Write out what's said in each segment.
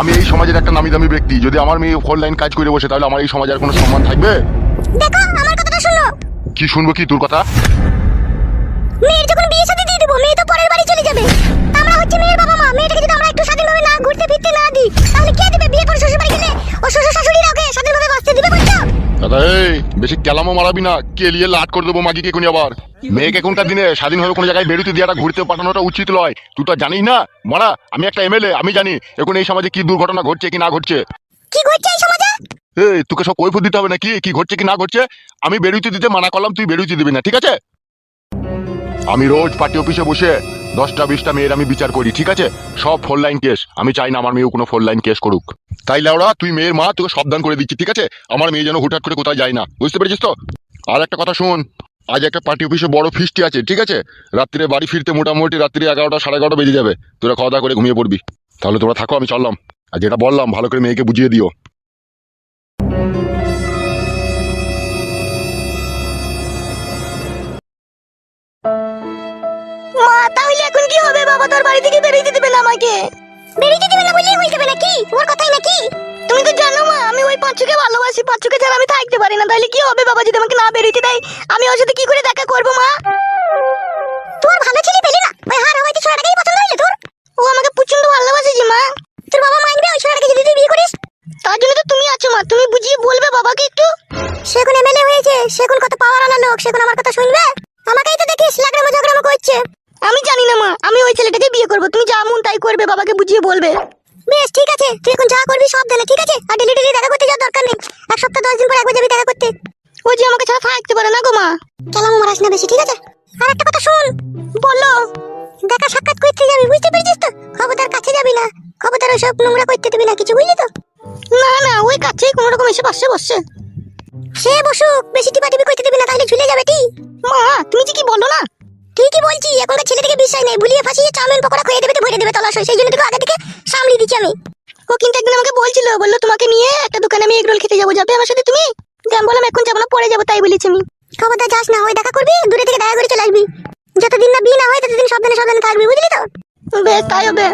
আমি এই সমাজের একটা নামি দামি ব্যক্তি। যদি আমার মেয়ে ফোর লাইন কাজ করে বসে তাহলে আমার এই সমাজে আর কোনো সম্মান থাকবে? দেখো আমার কথাটা শুনো। কি শুনব কি? তোর কথা? মেয়ের যখন বিয়ে শাদী দিয়ে দেবো মেয়ে তো পরের বাড়ি চলে যাবে। আমরা হচ্ছে মেয়ের বাবা মা। মেয়েটাকে যদি আমরা একটু স্বাধীনভাবে না ঘুরতে ফিরতে না দিই তাহলে কে দেবে বিয়ে করে শ্বশুর বাড়ি গেলে? ও শ্বশুর শাশুড়িরা ওকে স্বাধীনভাবে বাঁচতে দিবে বলছো? দাদা এই বেশি কেলামও মারাবি না। কেলিয়ে লাট করে দেবো মাগিকে কোনি আবার? মেয়েকে এখনকার দিনে স্বাধীনভাবে কোনো জায়গায় বেরোতে দেওয়াটা ঘুরতে পাঠানোটা উচিত নয়। তুই তো জানিস না? মারা আমি একটা এমএলএ আমি জানি এখন এই সমাজে কি দুর্ঘটনা ঘটছে কি না ঘটছে। কি ঘটছে এই সমাজে? এই তোকে সব কৈফত দিতে হবে নাকি? কি ঘটছে কি না ঘটছে? আমি বেরোতে দিতে মানা করলাম তুই বেরোতে দিবি না ঠিক আছে? আমি রোজ পার্টি অফিসে বসে দশটা, বিশটা মেয়ের আমি বিচার করি, ঠিক আছে? সব ফোর লাইন কেস। আমি চাই না আমার মেয়েও কোনো ফোর লাইন কেস করুক। তাই লাউড়া তুই মেয়ের মা, তোকে সাবধান করে দিচ্ছি, ঠিক আছে? আমার মেয়ে যেন হুটহাট করে কোথায় যায় না। বুঝতে পেরেছিস তো? আর একটা কথা শোন, আজ একটা পার্টি অফিসে বড় ফিস্টি আছে, ঠিক আছে? রাত্রে বাড়ি ফিরতে মোটামুটি রাত্রি এগারোটা, সাড়ে এগারোটা বেজে যাবে। তোরা খাওয়া দাওয়া করে ঘুমিয়ে পড়বি। তাহলে তোরা থাকো, আমি চললাম। আর যেটা বললাম, ভালো করে মেয়েকে বুঝিয়ে দিও। বাবা তোর বাড়ি থেকে বেরিয়ে দিবে না আমাকে। বেরিয়ে দিবে না বললেই হয়ে যাবে নাকি? ওর কথাই নাকি? তুমি তো জানো মা আমি ওই পাঁচুকে ভালোবাসি। পাঁচুকে ছাড়া আমি থাকতে পারি না। তাহলে কি হবে বাবা যদি আমাকে না বেরিয়ে দেয়? আমি ওর সাথে কি করে দেখা করব মা? তোর ভালো ছেলে পেলি না? ওই হার হয়তো ছোড়াটাকেই পছন্দ হইল তোর? ও আমাকে প্রচণ্ড ভালোবাসে যে মা। তোর বাবা মানবে ওই ছোড়াটাকে যদি তুই বিয়ে করিস? তার জন্য তো তুমি আছো মা। তুমি বুঝিয়ে বলবে বাবাকে একটু। সে এখন এমএলএ হয়েছে সে এখন কত পাওয়ার আনা লোক সে এখন আমার কথা শুনবে? আমাকেই তো দেখিস লাগড়ামো ঝগড়ামো করছে। আমি জানি না মা। আমি ওই ছেলেটাকে বিয়ে করব। তুমি যা মন তাই করবে বাবাকে বুঝিয়ে বলবে। বেশ ঠিক আছে। তুই এখন যা করবি সব দেলে ঠিক আছে? আর ডেলি ডেলি দেখা করতে যাওয়ার দরকার নেই। এক সপ্তাহ দশ দিন পর একবার যাবি দেখা করতে। ও যে আমাকে ছাড়া থাকতে পারে না গো মা। কেলাম মারাস না বেশি ঠিক আছে? আর একটা কথা শুন। বলো। দেখা সাক্ষাৎ করতে যাবি বুঝতে পেরেছিস তো? খবরদার কাছে যাবি না। খবরদার ওইসব নোংরা করতে দিবি না কিছু বুঝলি তো? না না ওই কাছেই কোনো রকম এসে পাশে বসছে সে বসুক বেশি টিপা টিপি করতে দিবি না তাহলে ঝুলে যাবে টি। মা তুমি যে কি বলো না? ঠিকই বলছি এখনকার ছেলে থেকে বিশ্বাস নেই। ভুলিয়ে ফাঁসিয়ে চাউমিন পকোড়া খেয়ে দেবে তো ভরে দেবে তলাশয় সেই জন্য তোকে আগে থেকে সামলিয়ে দিচ্ছি আমি। ও কিন্তু একদিন আমাকে বলছিল বলল তোমাকে নিয়ে একটা দোকানে আমি এগরোল খেতে যাব। যাবে আমার সাথে তুমি? আমি বললাম এখন যাব না পরে যাব তাই বলেছি আমি। খবরদার যাস না ওই দেখা করবি? দূরে থেকে দেখা করে চলে আসবি। যতদিন না বিয়ে না হয় ততদিন সাবধানে সাবধানে থাকবি বুঝলি তো? বেশ তাই হবে।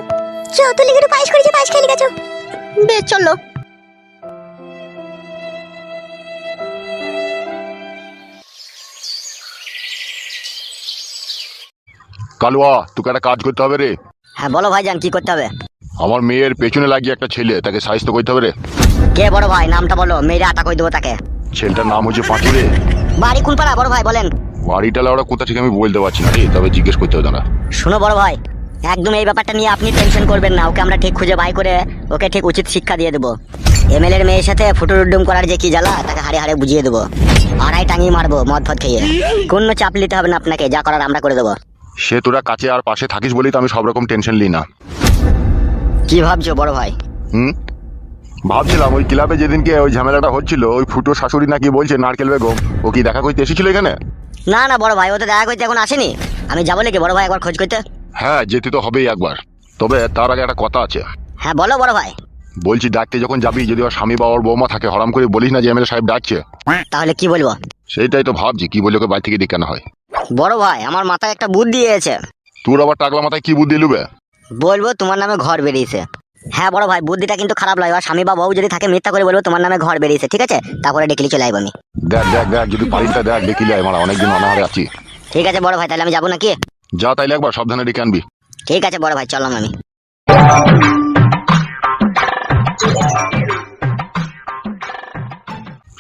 চো তুই লিখে পায়েস করেছি পায়েস খেয়ে গেছো। বেশ চলো। কালুয়া তোকে একটা কাজ করতে হবে রে। হ্যাঁ বলো ভাইজান কি করতে হবে? আমার মেয়ের পেছনে লাগিয়ে একটা ছেলে তাকে সাহিত্য করতে হবে রে। কে বড় ভাই? নামটা বলো মেয়েরা আটা করে দেবো তাকে? ছেলেটার নাম হচ্ছে পাঁচু রে। বাড়ি কোন পাড়া বড় ভাই বলেন। বাড়িটা ওরা কোথা থেকে আমি বলতে পারছি না রে তবে জিজ্ঞেস করতে হবে দাঁড়া শুনো বড় ভাই একদম এই ব্যাপারটা নিয়ে আপনি টেনশন করবেন না ওকে আমরা ঠিক খুঁজে বাই করে ওকে ঠিক উচিত শিক্ষা দিয়ে দেবো। এমএলএর মেয়ের সাথে ফুটুর উড্ডুম করার যে কি জ্বালা তাকে হাড়ে হাড়ে বুঝিয়ে দেবো। আড়াই টাঙিয়ে মারবো মদ ফদ খেয়ে। কোনো চাপ নিতে হবে না আপনাকে যা করার আমরা করে দেবো। সে তোরা কাছে আর পাশে থাকিস বলেই তো আমি সব রকম টেনশন নিই না। কি ভাবছ বড় ভাই? হুম? ভাবছিলাম ওই ক্লাবে যেদিনকে ওই ঝামেলাটা হচ্ছিল ওই ফুটো শাশুড়ি নাকি বলছে নারকেল বেগম ও কি দেখা করতে এসেছিল এখানে? না না বড় ভাই ও তো দেখা করতে এখন আসেনি। আমি যাব নাকি বড় ভাই একবার খোঁজ করতে? হ্যাঁ যেতে তো হবেই একবার। তবে তার আগে একটা কথা আছে। হ্যাঁ বলো বড় ভাই। বলছি ডাকতে যখন যাবি যদি ওর স্বামী বা ওর বৌমা থাকে হরাম করে বলিস না যে এমএলএ সাহেব ডাকছে। তাহলে কি বলব? সেইটাই তো ভাবছি কি বলে ওকে বাড়ি থেকে ডেকে আনা হয়। বড় ভাই আমার মাথায় একটা বুদ্ধি এসেছে। তোর আবার টাকলা মাথায় কি বুদ্ধি লুবে? বলব তোমার নামে ঘর বেরিয়েছে। হ্যাঁ বড় ভাই বুদ্ধিটা কিন্তু খারাপ লাগে আর স্বামী বা বউ যদি থাকে মিথ্যা করে বলব তোমার নামে ঘর বেরিয়েছে ঠিক আছে? তারপরে ডেকলি চলে আসব আমি। দেখ দেখ দেখ যদি পারিটা দেখ দেখিলে আমার অনেকদিন অনাহারে আছি। ঠিক আছে বড় ভাই তাহলে আমি যাব নাকি? যা তাইলে একবার সাবধানে ডেকে আনবি। ঠিক আছে বড় ভাই চললাম আমি।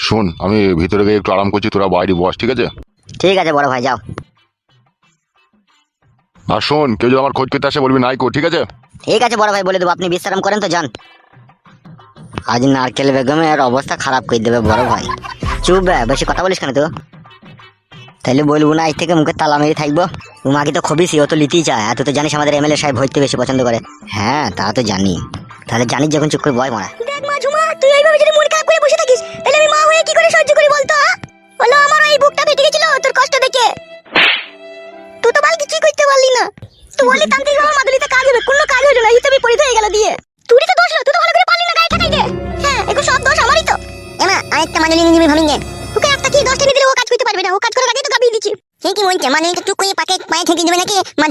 শোন আমি ভিতরে গিয়ে একটু আরাম করছি তোরা বাইরে বস ঠিক আছে? ঠিক আছে বড় ভাই যাও। আর শোন কেউ যদি আমার খোঁজ করতে আসে বলবি নাইকো ঠিক আছে? ঠিক আছে বড় ভাই বলে দেবো। আপনি বিশ্রাম করেন তো যান। আজ নারকেল বেগমের অবস্থা খারাপ করে দেবে বড় ভাই। চুপ বে, বেশি কথা বলিস কেন তো তাহলে বলব না আজ থেকে মুখে তালা মেরে থাকব। মাকে তো খবিসি ও তো লিতেই চায়। এত তো জানিস আমাদের এমএলএ সাহেব হইতে বেশি পছন্দ করে। হ্যাঁ তা তো জানি। তাহলে জানিস যখন চুপ করে বয় মারা। দেখ মা ঝুমা তুই এইভাবে যদি মন খারাপ করে বসে থাকিস তাহলে আমি মা হয়ে কি করে সহ্য করি বলতো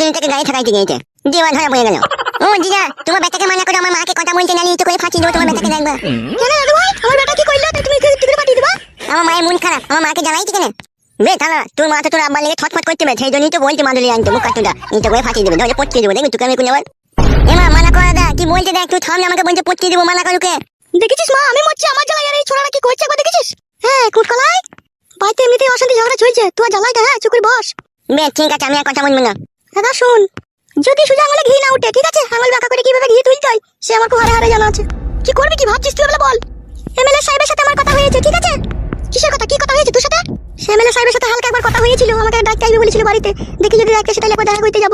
মাদুলিটাকে গায়ে ঠেকাইতে গিয়েছে। দেওয়া ধরা পড়ে গেল। ও দিদা তোমার বেটাকে মানা করে আমার মাকে কথা বলতে নালি তো করে ফাঁসি দেবো তোমার বেটাকে দেখবা। কেন দাদু ভাই? আমার বেটা কি কইলো? তুমি একটু পাঠিয়ে দিবা? আমার মায়ের মন খারাপ আমার মাকে জানাই কেন? বে থানা তোর মা তো তোর আব্বার লেগে ছটফট করতে হবে সেই জন্যই তো বলতে মাদুলি আনতে মুখ কাটুদা এটা করে ফাটিয়ে দেবে ধরে পটকে দেবো দেখবি তুই আমি কোন আবার এমা মানা করা দা কি বলতে দেখ তুই থামলে আমাকে বলতে পটকে দেবো মানা করুকে দেখেছিস মা? আমি মরছি আমার জ্বালাই আর এই ছোড়াটা কি করছে একবার দেখেছিস? হ্যাঁ কুটকলাই। বাড়িতে এমনিতেই অশান্তি ঝগড়া চলছে তুই জ্বালাই হ্যাঁ চুকুর বস। বে ঠিক আছে আমি আর কথা বলব না। দাদা শুন। যদি সোজা আঙুলে ঘি না উঠে ঠিক আছে? আঙুল বাঁকা করে কীভাবে ঘি তুলতে হয় সে আমার খুব হারে হারে জানা আছে। কি করবি কি ভাবছিস তুই বল এমএলএ সাহেবের সাথে আমার কথা হয়েছে ঠিক আছে? কিসের কথা? কি কথা হয়েছে তোর সাথে? এমএলএ সাহেবের সাথে হালকা একবার কথা হয়েছিল আমাকে ডাকতে আসবে বলেছিল বাড়িতে। দেখি যদি ডাকতে সেটা একবার দেখা করতে যাব।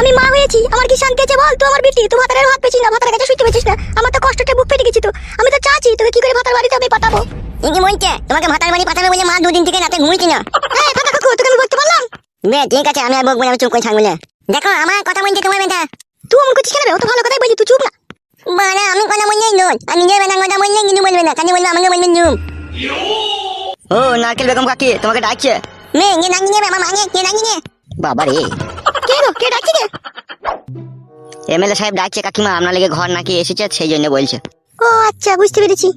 আমি মা হয়েছি আমার কি শান্তি আছে বল? তুই আমার বিটি তুই ভাতারের হাত পেছিস না ভাতারের কাছে শুইতে পেছিস না। আমার তো কষ্টটা বুক ফেটে গেছি তো। আমি তো চাচ্ছি তোকে কি করে ভাতার বাড়িতে আমি পাঠাবো? ই কি বলছে তোমাকে ভাতার বাড়ি পাঠাবে বলে মা দুদিন থেকে রাতে ঘুমিয়েছি না। হ্যাঁ কথা কাকু তোকে আমি বলতে পারলাম বে ঠিক আছে আমি আর বকবো আমি চুপ করে থাকব না। দেখো আমার কথা বলছে তোমার বেটা। তুই অমন করছিস কেন রে? ও তো ভালো কথাই বলছি তুই চুপ না। বাড়া আমি কথা বললেই নোট আর নিজের বেটার কথা বললে কিন্তু বলবে না কাজে বলবে আমাকে বলবেন জুম ও নারকেল বেগম কাকি তোমাকে ডাকছে। মে কে ডাকি নেবে আমার মাকে কে ডাকি নে বাবা রে। কে গো কে ডাকছি কে এমএলএ সাহেব ডাকছে কাকিমা আপনার লেগে ঘর নাকি এসেছে সেই জন্য বলছে। ও আচ্ছা বুঝতে পেরেছি।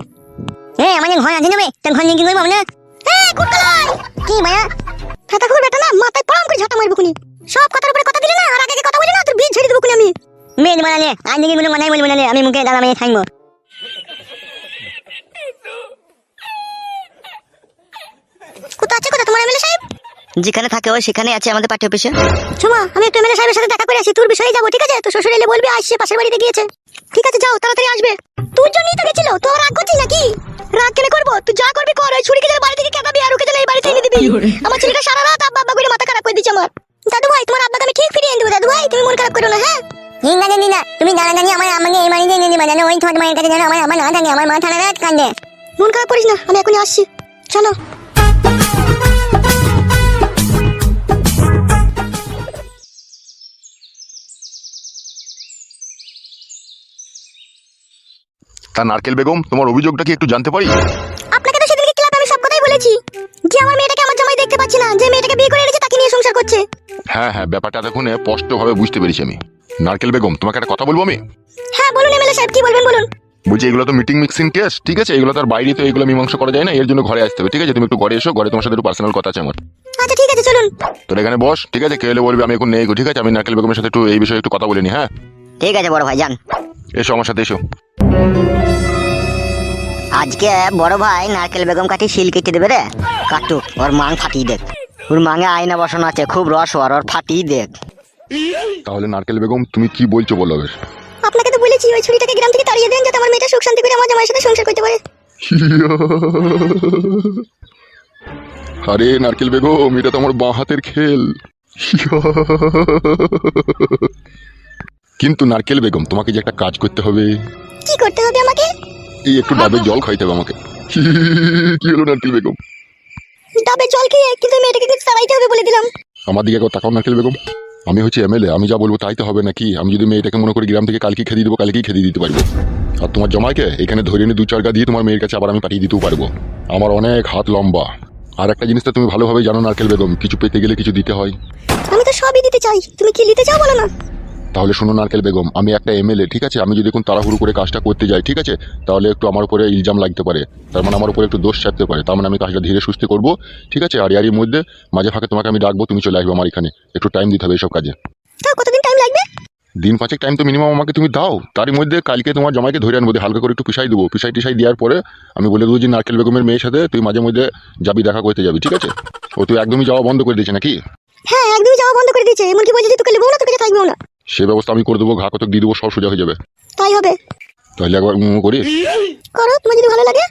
এ আমাদের ঘর আছে নেবে তোর ঘর নিয়ে কি করব না হ্যাঁ কি মায়া বেটা না মাথায় পড়াম করে ঝাঁটা মারবো খুনি। সব কথার উপরে কথা দিলি না আর আগে কথা বলি না তোর দেবো খুনি আমি। আজ দিকে কোনো মানাই বলব আমি মুখে দাঁড়া মেয়ে থাকব। কোথা আছে কোথা তোমার এমএলএ সাহেব? যেখানে থাকে ও সেখানে আছে আমাদের পার্টি অফিসে। শোমা আমি একটু এমএলএ সাহেবের সাথে দেখা করে আসি তোর বিষয়ে যাব ঠিক আছে? তো শ্বশুর এলে বলবি আসছে পাশের বাড়িতে গিয়েছে। ঠিক আছে যাও তাড়াতাড়ি আসবে। তোর জন্যই তো গেছিল তো রাগ করছিস নাকি? রাগ কেন করব? তুই যা করবি কর ওই ছুরিকে যেন বাড়ি থেকে আর আমার ছেলেটা সারা রাত আব্বা আব্বা করে মাথা খারাপ করে দিচ্ছে আমার। দাদু ভাই তোমার আব্বাকে আমি ঠিক ফিরিয়ে দেবো। দাদু ভাই তুমি মন খারাপ করো না হ্যাঁ? ঠিক আছে দিদা তুমি দাঁড়া দাঁড়িয়ে আমার আমাকে এই বাড়িতে এনে দিবা। জানো ওই তোমার মায়ের কাছে জানো আমার আমার না থাকে আমার মা থানা রাত কান্দে মন খারাপ করিস না আমি এখনই আসছি। চলো। তা নারকেল বেগম তোমার অভিযোগটা কি একটু জানতে পারি? আপনাকে তো সেদিনকে ক্লাবে আমি সব কথাই বলেছি। যে আমার মেয়েটাকে পাচ্ছি না যে মেয়েটাকে বিয়ে করে এনেছে তাকে নিয়ে সংসার করছে। হ্যাঁ হ্যাঁ ব্যাপারটা এতক্ষণে স্পষ্টভাবে বুঝতে পেরেছি আমি। নারকেল বেগম তোমাকে একটা কথা বলব আমি? হ্যাঁ বলুন এমএলএ সাহেব কি বলবেন বলুন। বলছি এগুলো তো মিটিং মিক্সিং কেস ঠিক আছে? এগুলো তার বাইরে তো এগুলো মীমাংসা করা যায় না এর জন্য ঘরে আসতে হবে ঠিক আছে? তুমি একটু ঘরে এসো ঘরে তোমার সাথে একটু পার্সোনাল কথা আছে আমার। আচ্ছা ঠিক আছে চলুন। তোর এখানে বস ঠিক আছে? কেলে বলবি আমি এখন নেই গো, ঠিক আছে? আমি নারকেল বেগমের সাথে একটু এই বিষয়ে একটু কথা বলিনি হ্যাঁ? ঠিক আছে বড় ভাই যান। এসো আমার সাথে এসো। আজকে বড় ভাই নারকেল বেগম কাটি শিল কেটে দেবে রে। কাটুক ওর মাং ফাটিয়ে দেখ। ওর মাঙে আয়না বসানো আছে খুব রস ওর ওর ফাটিয়ে দেখ। তাহলে নারকেল বেগম তুমি কি বলছো বলো এবার আপনাকে তো বলেছি ওই ছুরিটাকে গ্রাম থেকে তাড়িয়ে দেন যাতে আমার মেয়েটা সুখ শান্তি করে আমার জামাইয়ের সাথে সংসার করতে পারে। আরে নারকেল বেগম এটা তো আমার বাঁ হাতের খেল। কিন্তু নারকেল বেগম তোমাকে যে একটা কাজ করতে হবে। কি করতে হবে আমাকে? এই একটু ডাবের জল খাইতে হবে আমাকে। কি হলো নারকেল বেগম? ডাবের জল খেয়ে কিন্তু মেয়েটাকে কিন্তু তাড়াইতে হবে বলে দিলাম। আমার দিকে তাকাও নারকেল বেগম। আমি হচ্ছে এমএলএ আমি যা বলব তাই তো হবে নাকি? আমি যদি মেয়েটাকে মনে করি গ্রাম থেকে কালকে খেদিয়ে দেবো কালকেই খেদিয়ে দিতে পারব। আর তোমার জমাইকে এখানে ধরে এনে দু চার গা দিয়ে তোমার মেয়ের কাছে আবার আমি পাঠিয়ে দিতেও পারব। আমার অনেক হাত লম্বা। আর একটা জিনিস তো তুমি ভালোভাবে জানো নারকেল বেগম কিছু পেতে গেলে কিছু দিতে হয়। আমি তো সবই দিতে চাই। তুমি কি নিতে চাও বলো না? তাহলে শোনো নারকেল বেগম আমি একটা এমএলএ ঠিক আছে? আমি যদি এখন তাড়াহুড়ো করে কাজটা করতে যাই ঠিক আছে? তাহলে একটু আমার উপরে ইলজাম লাগতে পারে। তার মানে আমার উপরে একটু দোষ চাপতে পারে। তার মানে আমি কাজটা ধীরে সুস্থে করব ঠিক আছে? আর ইয়ারির মধ্যে মাঝে ফাঁকে তোমাকে আমি ডাকবো তুমি চলে আসবে আমার এখানে। একটু টাইম দিতে হবে এইসব কাজে। কতদিন টাইম লাগবে? দিন পাঁচেক টাইম তো মিনিমাম আমাকে তুমি দাও। তারই মধ্যে কালকে তোমার জামাইকে ধরে আনব হালকা করে একটু পিসাই দেবো। পিসাই টিসাই দেওয়ার পরে আমি বলে দেবো যে নারকেল বেগমের মেয়ের সাথে তুই মাঝে মধ্যে যাবি দেখা করতে যাবি ঠিক আছে? ও তুই একদমই যাওয়া বন্ধ করে দিয়েছে নাকি? হ্যাঁ একদমই যাওয়া বন্ধ করে দিয়েছে। এমনকি বলছে যে তোকে নেব না তোকে থাকবেও না। সে ব্যবস্থা আমি করে দেবো ঘা কতক দিয়ে দেবো সব সোজা হয়ে যাবে। তাই হবে? তাহলে একবার উঁ করিস। করো তোমার যদি ভালো লাগে।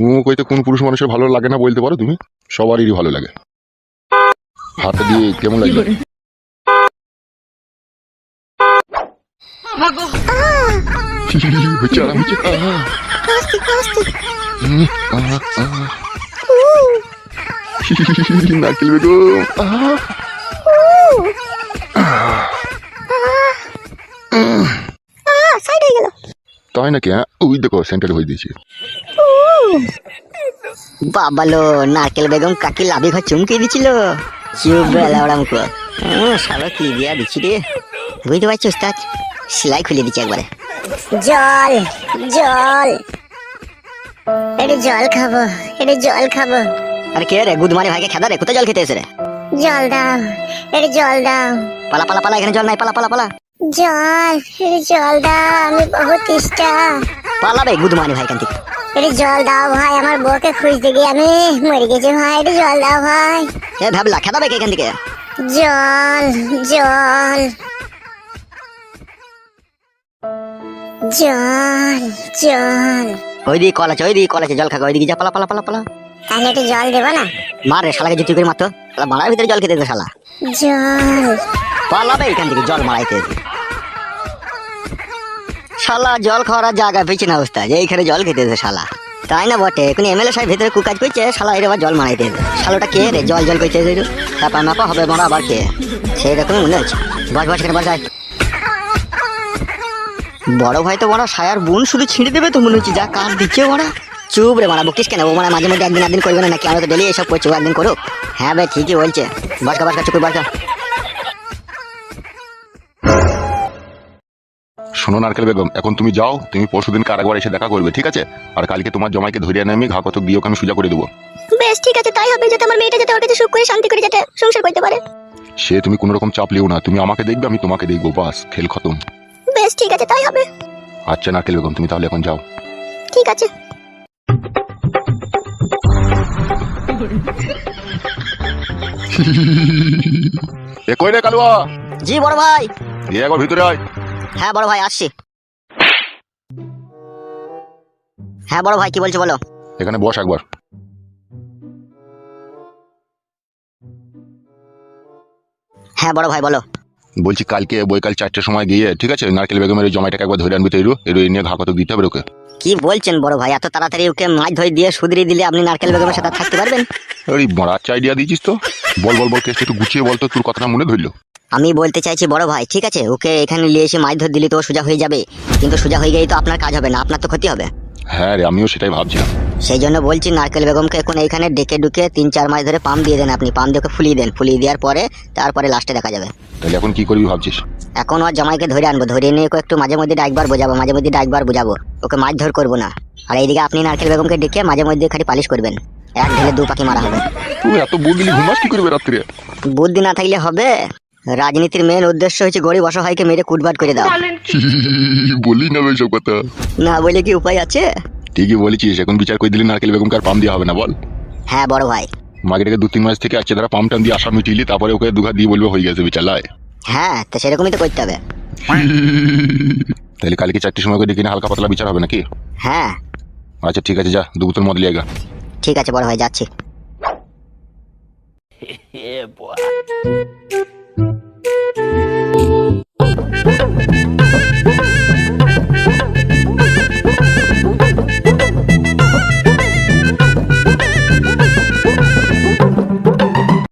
উঁ কইতে কোন পুরুষ মানুষের ভালো লাগে না বলতে পারো তুমি? সবারই ভালো লাগে। হাতটা দিয়ে কেমন লাগবে হচ্ছে উম। নারকেল বেগম আহ, সাইড হয়ে গেল তাই নাকি হ্যাঁ? ওই দেখো সেন্টার হয়ে দিয়েছি। বাবালো নারকেল বেগম কাকি লাভি ঘর চুমকে দিছিল? চুপ বেলা ওরা মুখ। সারা কি দিয়া দিচ্ছি রে? বুঝতে পারছি উস্তাদ? সেলাই খুলে দিচ্ছি একবারে। জল জল। একটু জল খাব একটু জল খাব। আরে কে রে গুদমানি ভাইকে খেদা রে কোথায় জল খেতে এসে রে? জল দাও একটু জল দাও। পালা পালা পালা এখানে জল নাই পালা পালা পালা। জল জল দাও আমি বহুত তেষ্টা। পালা রে গুদমানি ভাই কান থেকে একটু জল দাও ভাই আমার বউকে খুঁজতে গিয়ে আমি। মরে গেছি ভাই একটু জল দাও ভাই। এ ভাবলা খেদা বে এখান থেকে? জল জল। জল জল। ওই দিকে কল আছে ওই দিকে কল আছে জল খাগা ওই দিকে যা পালা পালা পালা পালা। তাহলে একটু জল দেবো না? মার রে শালাকে জুতি করে মারতো মারার ভিতরে জল খেতে দে শালা। জল। পালাবে এখান থেকে জল মারাইতে। শালা, জল খাওয়ার জায়গা পেয়েছে না অবস্থা যে এইখানে জল খেতে দে শালা। তাই না বটে? এখন এমএলএ সাহেব ভিতরে কুকাজ করছে, শালা এর আবার জল মারাইতে শালাটা কে রে? জল জল করছে তারপর মাপা হবে মারা আবার কে? সেই রকমই মনে হচ্ছে। বস বস এখানে, বস বড় ভাই তো বড় সায়ার বোন, শুধু ছিঁড়ে দেবে তো মনে হচ্ছে, যা কাজ দিচ্ছে ওরা চুপ রে মারা, বকিস কেন? ও মানে মাঝে মধ্যে একদিন একদিন করবে না নাকি? আমরা তো ডেলি এসব করছি একদিন করুক। হ্যাঁ ভাই ঠিকই বলছে। বাসকা বাসকা চুকুর বাসকা শোনো নারকেল বেগম এখন তুমি যাও তুমি পরশুদিন কারাগার এসে দেখা করবে ঠিক আছে? আর কালকে তোমার জমাইকে ধরিয়ে এনে আমি ঘা কতক দিয়ে ওকে আমি সোজা করে দেবো। বেশ ঠিক আছে তাই হবে যাতে আমার মেয়েটা যাতে ওর কাছে সুখ করে শান্তি করে যাতে সংসার করতে পারে। সে তুমি কোনো রকম চাপ লিও না তুমি আমাকে দেখবে আমি তোমাকে দেখব বাস খেল খতম। বেশ ঠিক আছে তাই হবে। আচ্ছা নারকেল বেগম তুমি তাহলে এখন যাও। ঠিক আছে। এ কই রে কালুয়া? জি বড় ভাই। এ একবার ভিতরে আয়। হ্যাঁ বড় ভাই আসছি। হ্যাঁ বড় ভাই কি বলছো বলো? এখানে বস একবার। হ্যাঁ বড় ভাই বলো। বলছি কালকে বৈকাল চারটের সময় গিয়ে ঠিক আছে? নারকেল বেগমের ওই জমাইটাকে একবার ধরে আনবি তৈরু এর নিয়ে ঘা কতক দিতে হবে ওকে। কি বলছেন বড় ভাই এত তাড়াতাড়ি ওকে মাছ ধরে দিয়ে সুদরি দিলে আপনি নারকেল বেগমের সাথে থাকতে পারবেন? আরে বড় আচ্ছা আইডিয়া দিয়েছিস তো। বল বল বল কেসটা একটু গুছিয়ে বল তো তোর কথাটা মনে ধরলো। আমি বলতে চাইছি বড় ভাই ঠিক আছে? ওকে এখানে নিয়ে এসে মাছ ধর দিলে তো সোজা হয়ে যাবে। কিন্তু সোজা হয়ে গেলেই তো আপনার কাজ হবে না আপনার তো ক্ষতি হবে। হ্যাঁ রে আমিও সেটাই ভাবছিলাম। সেই জন্য বলছি নারকেল বেগমকে এখন এইখানে ডেকে ডুকে তিন চার মাস ধরে পাম্প দিয়ে দেন আপনি পাম্প দিয়ে ওকে ফুলিয়ে দেন। ফুলিয়ে দেওয়ার পরে তারপরে লাস্টে দেখা যাবে। তাহলে এখন কি করবি ভাবছিস? এখন ওর জামাইকে ধরে আনব ধরে নিয়ে ওকে একটু মাঝে মধ্যে ডাকবার বোঝাবো মাঝে মধ্যে ডাকবার বোঝাবো। ওকে মাছ ধর করব না। আর এইদিকে আপনি নারকেল বেগমকে ডেকে মাঝে মধ্যে খালি পালিশ করবেন। এক ঢেলে দু পাখি মারা হবে। তুই এত বুঝলি ঘুমাস কি করবে রাত্রে? বুদ্ধি না থাকলে হবে? রাজনীতির মেন উদ্দেশ্য হচ্ছে গরিব অসহায়কে মেরে কুটবাট করে দাও। বলি না এসব কথা। না বলে কি উপায় আছে? ঠিকই বলেছিস এখন বিচার করে দিলি নারকেল বেগমকে আর পাম দেওয়া হবে না বল। হ্যাঁ বড় ভাই। মাগেটাকে দু তিন মাস থেকে আছে তারা পাম টাম দিয়ে আশা মিটিলি তারপরে ওকে দুঘা দিয়ে বলবে হয়ে গেছে বিচার লাই হ্যাঁ তো সেরকমই তো করতে হবে। তাহলে কালকে চারটির সময় করে ডেকে নিয়ে হালকা পাতলা বিচার হবে নাকি? হ্যাঁ। আচ্ছা ঠিক আছে যা দু বোতল মদ লিয়ে গা। ঠিক আছে বড় ভাই যাচ্ছি।